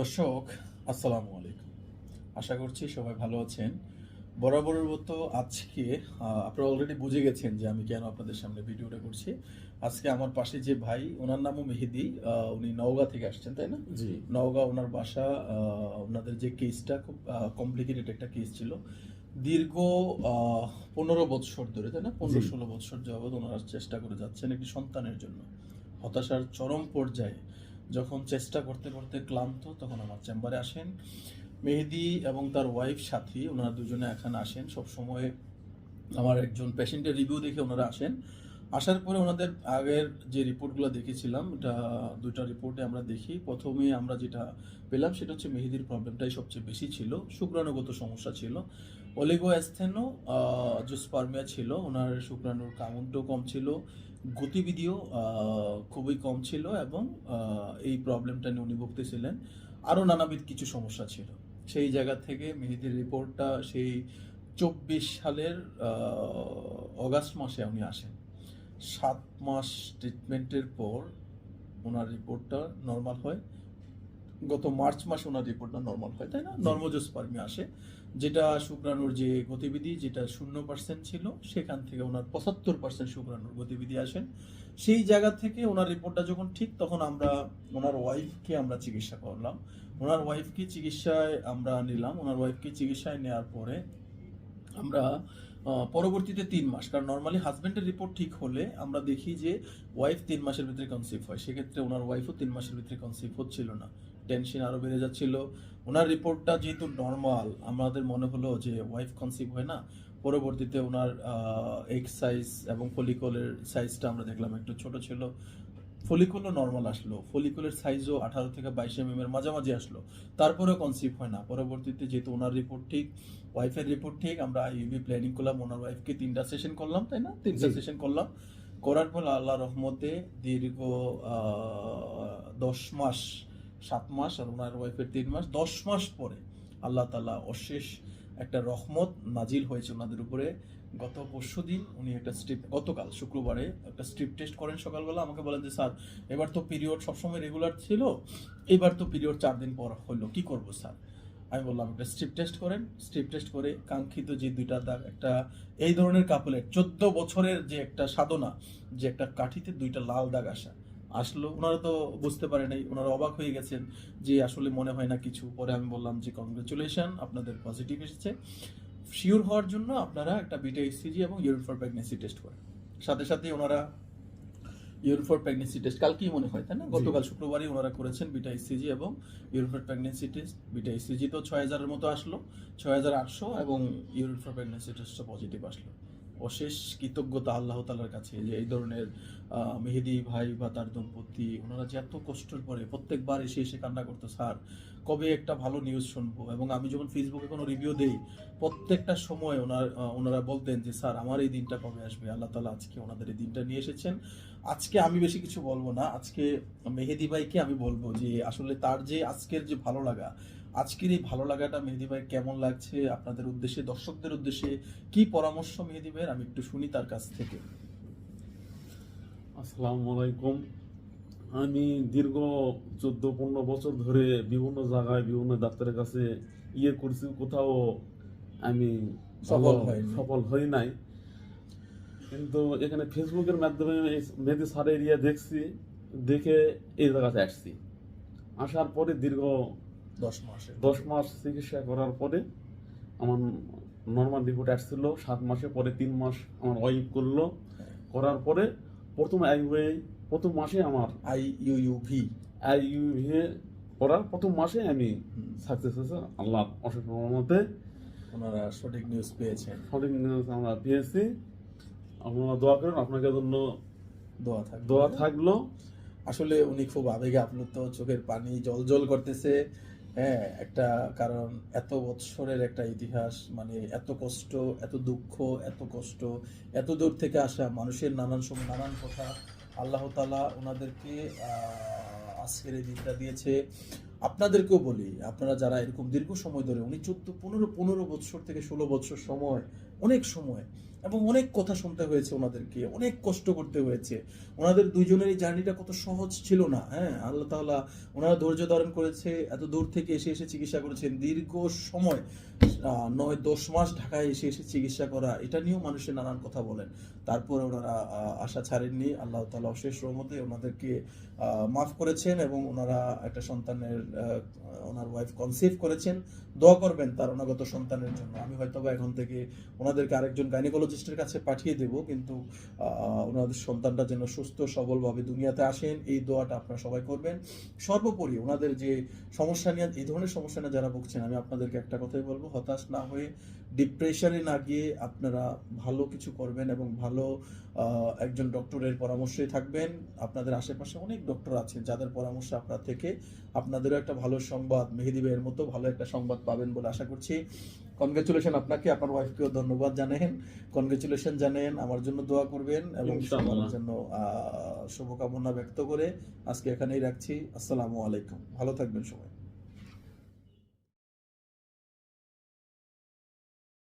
দর্শক আসসালামু আলাইকুম। আশা করছি সবাই ভালো আছেন। বরাবরের মতো আজকে আহ, আপনারা অলরেডি বুঝে গেছেন যে আমি কেন আপনাদের সামনে ভিডিওটা করছি। আজকে আমার পাশে যে ভাই ওনার নামও মেহেদি উনি নওগাঁ থেকে আসছেন তাই না? জি। নওগাঁ ওনার বাসা ওনাদের যে কেসটা খুব কমপ্লিকেটেড একটা কেস ছিল। দীর্ঘ পনেরো বৎসর ধরে তাই না? পনেরো ষোলো বৎসর যাবৎ ওনারা চেষ্টা করে যাচ্ছেন একটি সন্তানের জন্য। হতাশার চরম পর্যায়ে যখন চেষ্টা করতে করতে ক্লান্ত, তখন আমার চেম্বারে আসেন। মেহেদি এবং তার ওয়াইফ সাথী, ওনারা দুজনে এখানে আসেন। সবসময় আমার একজন পেশেন্টের রিভিউ দেখে ওনারা আসেন। আসার পরে ওনাদের আগের যে রিপোর্টগুলো দেখেছিলাম, এটা দুইটা রিপোর্টে আমরা দেখি। প্রথমে আমরা যেটা পেলাম সেটা হচ্ছে মেহেদির প্রবলেমটাই সবচেয়ে বেশি ছিল, শুক্রাণুগত সমস্যা ছিল। অলিগো অ্যাস্থেনো জোস্পার্মিয়া ছিল, ওনার শুক্রাণুর কাউন্টও কম ছিল, গতিবিধিও খুবই কম ছিল এবং এই প্রবলেমটা নিয়ে উনি ভুগতেছিলেন। আরও নানাবিধ কিছু সমস্যা ছিল। সেই জায়গা থেকে মেহেদির রিপোর্টটা সেই চব্বিশ সালের অগাস্ট মাসে উনি আসেন। সাত মাস ট্রিটমেন্টের পর ওনার রিপোর্টটা নর্মাল হয়। গত মার্চ মাসে ওনার রিপোর্টটা নর্মাল হয় তাই না? নর্মোজোস্পার্মি আসে। যেটা শুক্রাণুর যে গতিবিধি যেটা শূন্য পার্সেন্ট ছিল সেখান থেকে ওনার পঁচাত্তর পার্সেন্ট শুক্রাণুর গতিবিধি আসেন সেই জায়গা থেকে ওনার রিপোর্টটা যখন ঠিক তখন আমরা ওনার ওয়াইফকে আমরা চিকিৎসা করলাম। ওনার ওয়াইফকে চিকিৎসায় আমরা নিলাম। ওনার ওয়াইফকে চিকিৎসায় নেওয়ার পরে আমরা পরবর্তীতে তিন মাস, কারণ নর্মালি হাজব্যান্ডের রিপোর্ট ঠিক হলে আমরা দেখি যে ওয়াইফ তিন মাসের ভিতরে কনসিভ হয়। সেক্ষেত্রে ওনার ওয়াইফও তিন মাসের ভিতরে কনসিভ হচ্ছিল না। টেনশন আরও বেড়ে যাচ্ছিল। ওনার রিপোর্টটা যেহেতু নর্মাল আমাদের মনে হলো যে ওয়াইফ কনসিভ হয় না, পরবর্তীতে ওনার এগ সাইজ এবং ফলিকলের সাইজটা আমরা দেখলাম একটু ছোট ছিল। ফলিকুলও নর্মাল আসলো। ফলিকুলের সাইজও আঠারো থেকে বাইশ এম এর মাঝামাঝি আসলো। তারপরেও কনসিভ হয় না। পরবর্তীতে যেহেতু ওনার রিপোর্ট ঠিক ওয়াইফের রিপোর্ট ঠিক আমরা ইউবি প্ল্যানিং করলাম ওনার ওয়াইফকে তিনটা সেশন করলাম তাই না? তিনটা সেশন করলাম। করার পর আল্লাহ রহমতে দীর্ঘ দশ মাস সাত মাস আর ওনার ওয়াইফের তিন মাস দশ মাস পরে আল্লাহ তালা অশেষ একটা রহমত নাজিল হয়েছে ওনাদের উপরে। গত পরশু দিন উনি একটা স্ট্রিপ গতকাল, শুক্রবারে একটা স্ট্রিপ টেস্ট করেন সকালবেলা। আমাকে বলেন যে, স্যার, এবার তো পিরিয়ড সবসময় রেগুলার ছিল, এবার তো পিরিয়ড চার দিন পর হলো কি করব, স্যার? আমি বললাম, একটা স্ট্রিপ টেস্ট করেন। স্ট্রিপ টেস্ট করে কাঙ্ক্ষিত যে দুইটা দাগ, একটা, এই ধরনের কাপলের চোদ্দ বছরের যে একটা সাধনা, যে একটা কাঠিতে দুইটা লাল দাগ আসা আসলো। ওনারা তো বুঝতে পারে নাই ওনারা অবাক হয়ে গেছেন যে আসলে মনে হয় না কিছু। পরে আমি বললাম যে কংগ্রেচুলেশন আপনাদের পজিটিভ এসেছে। শিওর হওয়ার জন্য আপনারা একটা বিটা ইসিজি এবং ইউরিন ফর প্রেগনেন্সি টেস্ট করেন। সাথে সাথে ওনারা ইউরিন ফর প্রেগনেন্সি টেস্ট কালকেই মনে হয় তাই না? গতকাল শুক্রবারই ওনারা করেছেন বিটা ইসিজি এবং urine for pregnancy test beta HCG তো ছয় হাজারের মতো আসলো ছয় হাজার আটশো এবং ইউরিন ফর প্রেগনেন্সি টেস্টটা পজিটিভ আসলো। অশেষ কৃতজ্ঞতা আল্লাহ তালার কাছে যে এই ধরনের মেহেদি ভাই বা তার দম্পতি, ওনারা যে এত কষ্টের পরে প্রত্যেকবার এসে এসে কান্না করতো, স্যার, কবে একটা ভালো নিউজ শুনব? এবং আমি যখন ফেসবুকে কোনো রিভিউ দেই, প্রত্যেকটা সময় ওনার ওনারা বলতেন যে, স্যার, আমার এই দিনটা কবে আসবে? আল্লাহ তালা আজকে ওনাদের এই দিনটা নিয়ে এসেছেন। আজকে আমি বেশি কিছু বলব না। আজকে মেহেদি ভাইকে আমি বলব যে, আসলে তার যে আজকের যে ভালো লাগা আজকের এই ভালো লাগাটা মেহেদি ভাই কেমন লাগছে? আপনাদের উদ্দেশ্যে দর্শকদের উদ্দেশ্যে কি পরামর্শ মেহেদি ভাইয়ের? আমি একটু শুনি তার কাছ থেকে। আসসালামু আলাইকুম। আমি দীর্ঘ চোদ্দ পনেরো বছর ধরে বিভিন্ন জায়গায় বিভিন্ন ডাক্তারের কাছে ইয়ে করছি কোথাও আমি সফল সফল হই নাই। কিন্তু এখানে ফেসবুকের মাধ্যমে মেহেদি সারের ইয়ে দেখছি দেখে এই জায়গাতে আসছি। আসার পরে দীর্ঘ দশ মাসে দশ মাস চিকিৎসা করার পরে আমার নর্মাল রিপোর্ট আসছিল সাত মাসে পরে তিন মাস আমার ওয়াইফ করল। করার পরে প্রথম আইওয়ে প্রথম মাসে আমার I U U V IUA করার প্রথম মাসে আমি সাকসেস হয়েছে আল্লাহ অশেষ রহমতে। ওনারা সঠিক নিউজ পেয়েছেন। সঠিক নিউজ আমরা পেয়েছি। আপনারা দোয়া করেন আপনাকে জন্য দোয়া থাকবে দোয়া থাকল। আসলে উনি খুব আবেগে আপ্লুত চোখের পানি জল জল করতেছে। হ্যাঁ একটা কারণ এত বৎসরের একটা ইতিহাস মানে এত কষ্ট, এত দুঃখ, এত কষ্ট, এত দূর থেকে আসা মানুষের নানান সময় নানান কথা আল্লাহ তালা ওনাদেরকে আজকের এই দিনটা দিয়েছে। আপনাদেরকেও বলি, আপনারা যারা এরকম দীর্ঘ সময় ধরে, উনি চোদ্দ, পনেরো পনেরো বৎসর থেকে ষোলো বৎসর সময় অনেক সময় এবং অনেক কথা শুনতে হয়েছে ওনাদেরকে, অনেক কষ্ট করতে হয়েছে। ওনাদের দুইজনের এই জার্নিটা কত সহজ ছিল না হ্যাঁ? আল্লাহ তাআলা ওনারা ধৈর্য ধারণ করেছে, এত দূর থেকে এসে এসে চিকিৎসা করেছেন। দীর্ঘ সময় নয়, দশ মাস ঢাকায় এসে এসে চিকিৎসা করা, এটা নিয়েও মানুষের নানান কথা বলেন। তারপরে ওনারা আশা ছাড়েননি। আল্লাহ তালা অশেষ রহমতে ওনাদেরকে মাফ করেছেন এবং ওনারা একটা সন্তানের ওনার ওয়াইফ কনসিভ করেছেন। দোয়া করবেন তার অনাগত সন্তানের জন্য। আমি হয়তো এখন থেকে ওনাদেরকে আরেকজন গাইনোকোলজিস্টের কাছে পাঠিয়ে দেব, কিন্তু ওনাদের সন্তানটা যেন সুস্থ, সবলভাবে দুনিয়াতে আসেন, এই দোয়াটা আপনারা সবাই করবেন। সর্বোপরি ওনাদের যে সমস্যা নিয়ে, এই ধরনের সমস্যা নিয়ে যারা ভুগছেন, আমি আপনাদেরকে একটা কথাই বলব, হতাশ না হয়ে ডিপ্রেশনে না গিয়ে আপনারা ভালো কিছু করবেন এবং ভালো একজন ডক্টরের পরামর্শে থাকবেন। আপনাদের আশেপাশে অনেক ডক্টর আছেন, যাদের পরামর্শ আপনার থেকে, আপনাদেরও একটা ভালো সংবাদ, মেহেদি ভাইয়ের মতো ভালো একটা সংবাদ পাবেন বলে আশা করছি। কনগ্রেচুলেশন আপনাকে আপনার ওয়াইফকেও ধন্যবাদ জানেন কনগ্রেচুলেশন জানেন আমার জন্য দোয়া করবেন এবং আমার সবার জন্য আহ, শুভকামনা ব্যক্ত করে আজকে এখানেই রাখছি। আসসালামু আলাইকুম। ভালো থাকবেন সবাই।